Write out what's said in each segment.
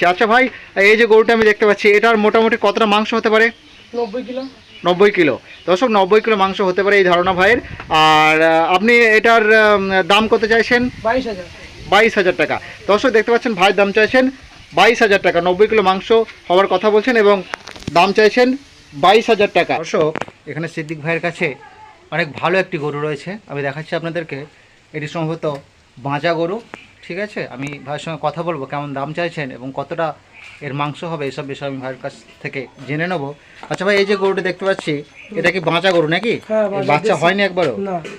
নিচ্ছি আচ্ছা ভাই এই যে গরুটা আমি দেখতে পাচ্ছি এটার মোটামুটি কতটা মাংস হতে পারে? নব্বই কিলো। নব্বই কিলো। দর্শক নব্বই কিলো মাংস হতে পারে এই ধারণা ভাইয়ের। আর আপনি এটার দাম কত চাইছেন? বাইশ হাজার। বাইশ হাজার টাকা। দর্শক দেখতে পাচ্ছেন ভাইয়ের দাম চাইছেন বাইশ হাজার টাকা। নব্বই কিলো মাংস হওয়ার কথা বলছেন এবং দাম চাইছেন বাইশ হাজার টাকা। দর্শক এখানে সিদ্দিক ভাইয়ের কাছে অনেক ভালো একটি গরু রয়েছে। আমি দেখাচ্ছি আপনাদেরকে। এটি সম্ভবত বাঁচা গরু। ঠিক আছে? আমি ভাইয়ের সঙ্গে কথা বলব কেমন দাম চাইছেন এবং কতটা এর মাংস হবে এসব বিষয়ে আমি ভাইয়ের কাছ থেকে জেনে নেব। আচ্ছা ভাই এই যে গরুটা দেখতে পাচ্ছি এটা কি বাঁচা গরু নাকি? হ্যাঁ, বাঁচা, বাচ্চা হয়নি একবারও?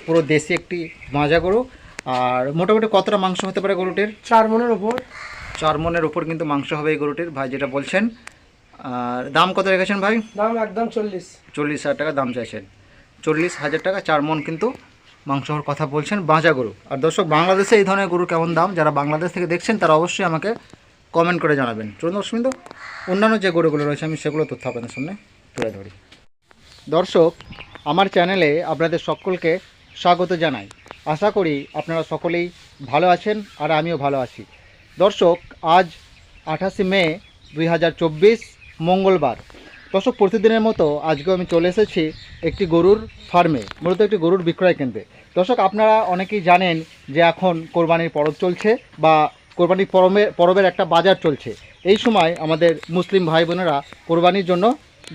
পুরো দেশি একটি বাঁচা গরু। আর মোটামুটি কতটা মাংস হতে পারে গরুটির? চার মনের ওপর। চার মনের উপর কিন্তু মাংস হবে এই গরুটির ভাই যেটা বলছেন। আর দাম কত রেখেছেন ভাই? দাম একদম চল্লিশ। চল্লিশ হাজার টাকা দাম চাইছেন। চল্লিশ হাজার টাকা চার মন কিন্তু মাংস হওয়ার কথা বলছেন বাঁচা গরু। আর দর্শক বাংলাদেশে এই ধরনের গরু কেমন দাম? যারা বাংলাদেশ থেকে দেখছেন তারা অবশ্যই আমাকে কমেন্ট করে জানাবেন। চলুন দর্শক বিন্দু, অন্যান্য যে গরুগুলো রয়েছে আমি সেগুলো তথ্য আপনাদের সামনে তুলে ধরি। দর্শক আমার চ্যানেলে আপনাদের সকলকে স্বাগত জানাই। আশা করি আপনারা সকলেই ভালো আছেন আর আমিও ভালো আছি। দর্শক আজ আঠাশে মে দুই হাজার চব্বিশ মঙ্গলবার। দর্শক, প্রতিদিনের মতো আজকেও আমি চলে এসেছি একটি গরুর ফার্মে মূলত একটি গরুর বিক্রয় কেন্দ্রে। দর্শক, আপনারা অনেকেই জানেন যে এখন কোরবানির পরব চলছে বা কোরবানির পরবে পরবের একটা বাজার চলছে। এই সময় আমাদের মুসলিম ভাই বোনেরা কোরবানির জন্য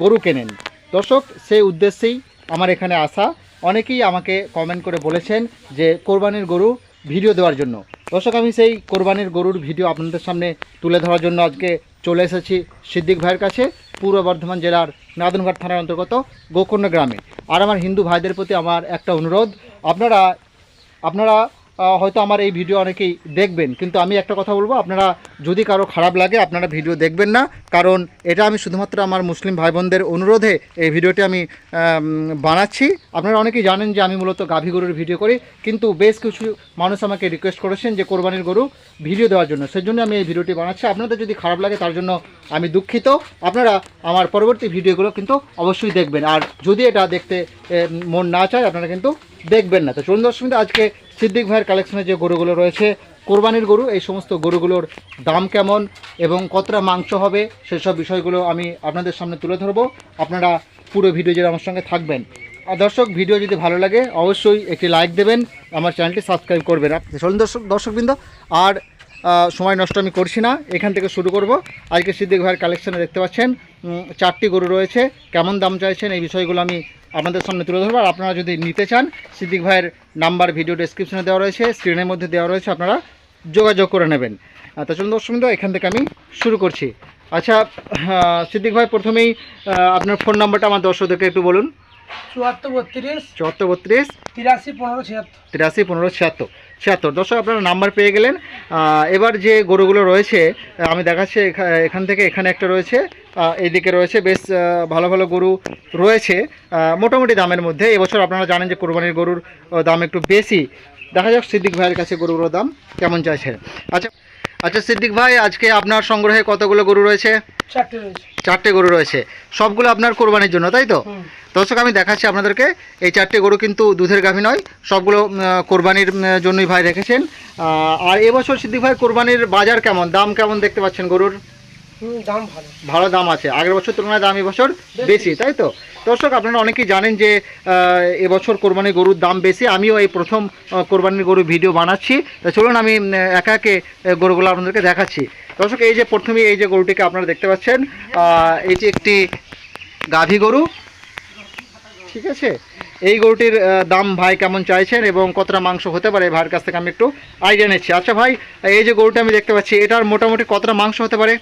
গরু কেনেন। দর্শক, সেই উদ্দেশ্যেই আমার এখানে আসা। অনেকেই আমাকে কমেন্ট করে বলেছেন যে কোরবানির গরু ভিডিও দেওয়ার জন্য। দর্শক, আমি সেই কোরবানির গরুর ভিডিও আপনাদের সামনে তুলে ধরার জন্য আজকে চলে এসেছি সিদ্দিক ভাইয়ের কাছে, পূর্ব বর্ধমান জেলার নাদনঘাট থানার অন্তর্গত গোকর্ণ গ্রামে। আর আমার হিন্দু ভাইদের প্রতি আমার একটা অনুরোধ, আপনারা আপনারা হয়তো আমার এই ভিডিও অনেকেই দেখবেন। কিন্তু আমি একটা কথা বলব, আপনারা যদি কারও খারাপ লাগে, আপনারা ভিডিও দেখবেন না। কারণ এটা আমি শুধুমাত্র আমার মুসলিম ভাই বোনদের অনুরোধে এই ভিডিওটি আমি বানাচ্ছি। আপনারা অনেকেই জানেন যে আমি মূলত গাভী গরুর ভিডিও করি। কিন্তু বেশ কিছু মানুষ আমাকে রিকোয়েস্ট করেছেন যে কোরবানির গরু ভিডিও দেওয়ার জন্য। সেজন্য আমি এই ভিডিওটি বানাচ্ছি। আপনাদের যদি খারাপ লাগে, তার জন্য আমি দুঃখিত। আপনারা আমার পরবর্তী ভিডিওগুলো কিন্তু অবশ্যই দেখবেন। আর যদি এটা দেখতে মন না চায়, আপনারা কিন্তু দেখবেন না। তো চলুন দর্শক আজকে সিদ্দিক ভাইয়ের কালেকশনে যে গরুগুলো রয়েছে, কোরবানির গরু, এই সমস্ত গরুগুলোর দাম কেমন এবং কতটা মাংস হবে, সেসব বিষয়গুলো আমি আপনাদের সামনে তুলে ধরবো। আপনারা পুরো ভিডিও জুড়ে আমার সঙ্গে থাকবেন। আর দর্শক, ভিডিও যদি ভালো লাগে, অবশ্যই একটি লাইক দেবেন, আমার চ্যানেলটি সাবস্ক্রাইব করবেন। চলুন দর্শক, দর্শকবৃন্দ। আর সময় নষ্ট আমি করছি না, এখান থেকে শুরু করব। আজকে সিদ্দিক ভাইয়ের কালেকশানে দেখতে পাচ্ছেন চারটি গরু রয়েছে, কেমন দাম চাইছেন এই বিষয়গুলো আমি আপনাদের সামনে তুলে ধরবো। আর আপনারা যদি নিতে চান, সিদ্দিক ভাইয়ের নাম্বার ভিডিও ডেসক্রিপশনে দেওয়া রয়েছে স্ক্রিনের মধ্যে দেওয়া রয়েছে, আপনারা যোগাযোগ করে নেবেন। তো চলুন দর্শকবৃন্দ এখান থেকে আমি শুরু করছি। আচ্ছা সিদ্দিক ভাই, প্রথমেই আপনার ফোন নাম্বারটা আমার দর্শকদেরকে একটু বলুন। চুয়াত্তর বত্রিশ চুয়াত্তর বত্রিশ তিরাশি পনেরো ছিয়াত্তর। তিরাশি পনেরো ছিয়াত্তর। ছিয়াত্তর। দর্শক আপনারা নাম্বার পেয়ে গেলেন। এবার যে গরুগুলো রয়েছে আমি দেখাচ্ছি এখা- এখান থেকে এখানে একটা রয়েছে। এইদিকে রয়েছে বেশ ভালো ভালো গরু রয়েছে। মোটামুটি দামের মধ্যে। এবছর আপনারা জানেন যে কোরবানির গরুর দাম একটু বেশি। দেখা যাক সিদ্দিক ভাইয়ের কাছে গরুগুলোর দাম কেমন চাইছে। আচ্ছা আচ্ছা সিদ্দিক ভাই আজকে আপনার সংগ্রহে কতগুলো গরু রয়েছে? চারটে রয়েছে। চারটে গরু রয়েছে। সবগুলো আপনার কোরবানির জন্য তাই তো? দর্শক আমি দেখাচ্ছি আপনাদেরকে। এই চারটে গরু কিন্তু দুধের গাভী নয় সবগুলো কোরবানির জন্যই ভাই রেখেছেন। আর এবছর সিদ্দিক ভাই কোরবানির বাজার কেমন? দাম কেমন দেখতে পাচ্ছেন গরুর? দাম ভালো। ভালো দাম আছে। আগের বছর তুলনায় দাম এবছর বেশি তাই তো? দর্শক, আপনারা অনেকেই জানেন যে এবছর কোরবানির গরুর দাম বেশি। আমিও এই প্রথম কোরবানির গরু ভিডিও বানাচ্ছি। চলুন আমি একা একে গরুগুলো আপনাদেরকে দেখাচ্ছি। দর্শক, এই যে প্রথমেই এই যে গরুটিকে আপনারা দেখতে পাচ্ছেন এটি একটি গাভী গরু। ঠিক আছে? এই গরুটির দাম ভাই কেমন চাইছেন এবং কতটা মাংস হতে পারে ভাইয়ের কাছ থেকে আমি একটু আইডিয়া নিচ্ছি। আচ্ছা ভাই, এই যে গরুটা আমি দেখতে পাচ্ছি, এটার মোটামুটি কতটা মাংস হতে পারে?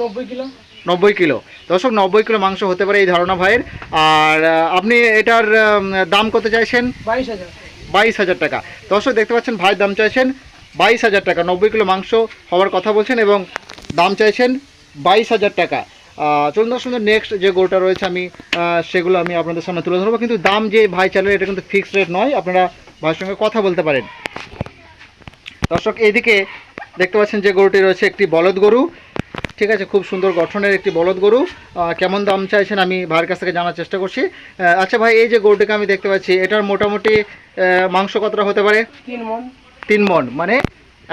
নব্বই কিলো। নব্বই কিলো। দর্শক নব্বই কিলো মাংস হতে পারে এই ধারণা ভাইয়ের। আর আপনি এটার দাম কত চাইছেন? বাইশ হাজার। বাইশ হাজার টাকা। দর্শক দেখতে পাচ্ছেন ভাইয়ের দাম চাইছেন বাইশ হাজার টাকা। নব্বই কিলো মাংস হওয়ার কথা বলছেন এবং দাম চাইছেন বাইশ হাজার টাকা। চলুন দর্শক নেক্সট যে গরুটা রয়েছে আমি সেগুলো আমি আপনাদের সামনে তুলে ধরবো। কিন্তু দাম যে ভাই চালের এটা কিন্তু ফিক্সড রেট নয়। আপনারা ভাইয়ের সঙ্গে কথা বলতে পারেন। দর্শক এইদিকে দেখতে পাচ্ছেন যে গরুটি রয়েছে একটি বলদ গরু। ঠিক আছে খুব সুন্দর গঠনের একটি বলদ গরু। কেমন দাম চাইছেন আমি ভাইয়ের কাছ থেকে জানার চেষ্টা করছি। আচ্ছা ভাই এই যে গরুটিকে আমি দেখতে পাচ্ছি এটার মোটামুটি মাংস কতটা হতে পারে? তিন মন। তিন মন মানে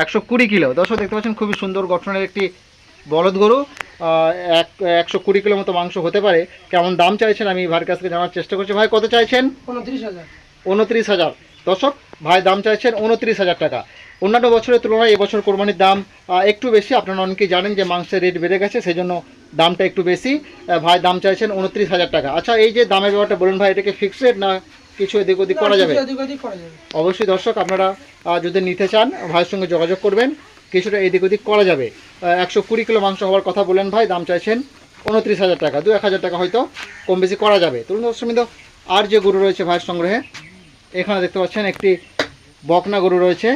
একশো কুড়ি কিলো। দর্শক দেখতে পাচ্ছেন খুবই সুন্দর গঠনের একটি বলদ গরু। এক একশো কুড়ি কিলো মতো মাংস হতে পারে। কেমন দাম চাইছেন আমি ভাইয়ের কাছ থেকে জানার চেষ্টা করছি। ভাই কত চাইছেন? উনত্রিশ হাজার। উনত্রিশ হাজার। দর্শক ভাই দাম চাইছেন উনত্রিশ হাজার টাকা। অন্যান্য বছরের তুলনায় এবছর কোরবানির দাম একটু বেশি। আপনারা অনেকেই জানেন যে মাংসের রেট বেড়ে গেছে সেই জন্য দামটা একটু বেশি। ভাই দাম চাইছেন উনত্রিশ হাজার টাকা। আচ্ছা এই যে দামের ব্যাপারটা বলুন ভাই এটাকে ফিক্সড রেট না কিছু এদিক ওদিক করা যাবে? অবশ্যই দর্শক আপনারা যদি নিতে চান ভাইয়ের সঙ্গে যোগাযোগ করবেন কিছুটা এদিক ওদিক করা যাবে। একশো কুড়ি কিলো মাংস হওয়ার কথা বলেন ভাই দাম চাইছেন উনত্রিশ হাজার টাকা। দু এক হাজার টাকা হয়তো কম বেশি করা যাবে। তরুণ দর্শকবৃন্দ আর যে গরু রয়েছে ভাইয়ের সংগ্রহে এখানে দেখতে পাচ্ছেন একটি বকনা গরু রয়েছে।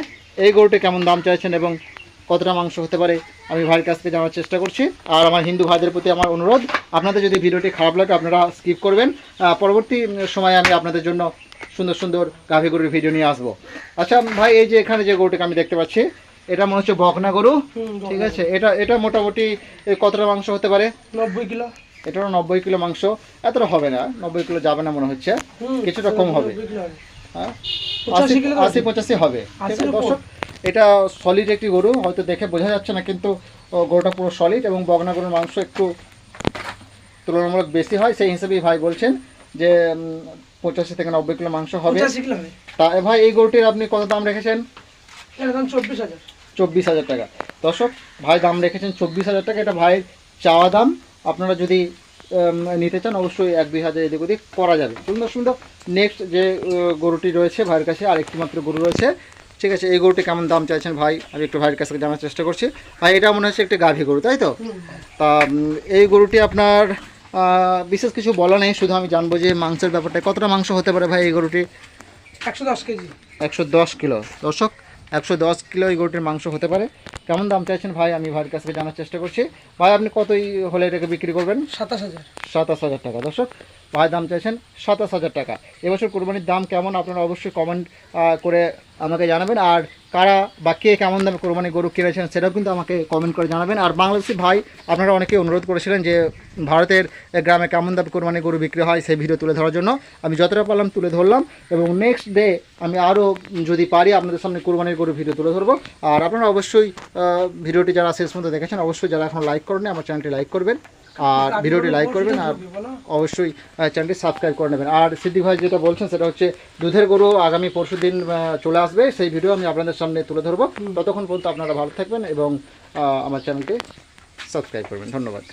এই গরুটি কেমন দাম চাইছেন এবং কতটা মাংস হতে পারে আমি ভাইয়ের কাছ থেকে জানার চেষ্টা করছি। আর আমার হিন্দু ভাইদের প্রতি আমার অনুরোধ আপনাদের যদি ভিডিওটি খারাপ লাগে আপনারা স্কিপ করবেন। পরবর্তী সময়ে আমি আপনাদের জন্য সুন্দর সুন্দর গাভী গরুর ভিডিও নিয়ে আসব। আচ্ছা ভাই এই যে এখানে যে গরুটিকে আমি দেখতে পাচ্ছি এটা মনে হচ্ছে বকনা গরু। ঠিক আছে এটা এটা মোটামুটি কতটা মাংস হতে পারে? নব্বই কিলো। এটারও নব্বই কিলো মাংস এতটা হবে না নব্বই কিলো যাবে না মনে হচ্ছে। কিছুটা কম হবে। হ্যাঁ? আশি পঁচাশি হবে। দর্শক এটা সলিড একটি গরু হয়তো দেখে বোঝা যাচ্ছে না কিন্তু গরুটা পুরো সলিড এবং বগনা গরুর মাংস একটু তুলনামূলক বেশি হয়। সেই হিসেবেই ভাই বলছেন যে পঁচাশি থেকে নব্বই কিলো মাংস হবে। তা ভাই এই গরুটির আপনি কত দাম রেখেছেন? চব্বিশ হাজার। চব্বিশ হাজার টাকা। দর্শক ভাই দাম রেখেছেন চব্বিশ হাজার টাকা। এটা ভাইয়ের চাওয়া দাম। আপনারা যদি নিতে চান অবশ্যই এক দুই হাজার এদিক ওদিক করা যাবে। সুন্দর সুন্দর। নেক্সট যে গরুটি রয়েছে ভাইয়ের কাছে আরেকটি মাত্র গরু রয়েছে। ঠিক আছে এই গরুটি কেমন দাম চাইছেন ভাই? আমি একটু ভাইয়ের কাছে জানার চেষ্টা করছি। ভাই এটা মনে হচ্ছে একটি গাভী গরু তাই তো? তা এই গরুটি আপনার বিশেষ কিছু বলা নেই শুধু আমি জানব যে মাংসের ব্যাপারটা কতটা মাংস হতে পারে ভাই এই গরুটি? একশো দশ কেজি। একশো দশ কিলো। দর্শক একশো দশ কিলো এই গরুটির মাংস হতে পারে। কেমন দাম চাইছেন ভাই? আমি ভাইয়ের কাছ জানার চেষ্টা করছি। ভাই, আপনি কতই হলে এটাকে বিক্রি করবেন? সাতাশ হাজার। সাতাশ হাজার টাকা। দর্শক, ভাই দাম চাইছেন সাতাশ হাজার টাকা। এবছর কোরবানির দাম কেমন আপনারা অবশ্যই কমেন্ট করে আমাকে জানাবেন। আর কারা বা কে কেমন দামে কোরবানি গরু কিনেছেন সেটাও কিন্তু আমাকে কমেন্ট করে জানাবেন। আর বাংলাদেশি ভাই, আপনারা অনেকে অনুরোধ করেছিলেন যে ভারতের গ্রামে কেমন দামে কোরবানি গরু বিক্রি হয় সেই ভিডিও তুলে ধরার জন্য। আমি যতটা পারলাম তুলে ধরলাম এবং নেক্সট ডে আমি আরও যদি পারি আপনাদের সামনে কোরবানির গরু ভিডিও তুলে ধরবো। আর আপনারা অবশ্যই ভিডিওটি যারা শেষ পর্যন্ত দেখেছেন, অবশ্যই যারা এখন লাইক করেন আমার চ্যানেলটি লাইক করবেন। আর ভিডিওটি লাইক করবেন আর অবশ্যই চ্যানেলটি সাবস্ক্রাইব করে নেবেন। আর সিদ্দিক ভাই যেটা বলছেন সেটা হচ্ছে দুধের গরু আগামী পরশু দিন চলে আসবে। সেই ভিডিও আমি আপনাদের সামনে তুলে ধরবো। ততক্ষণ পর্যন্ত আপনারা ভালো থাকবেন এবং আমার চ্যানেলটি সাবস্ক্রাইব করবেন। ধন্যবাদ।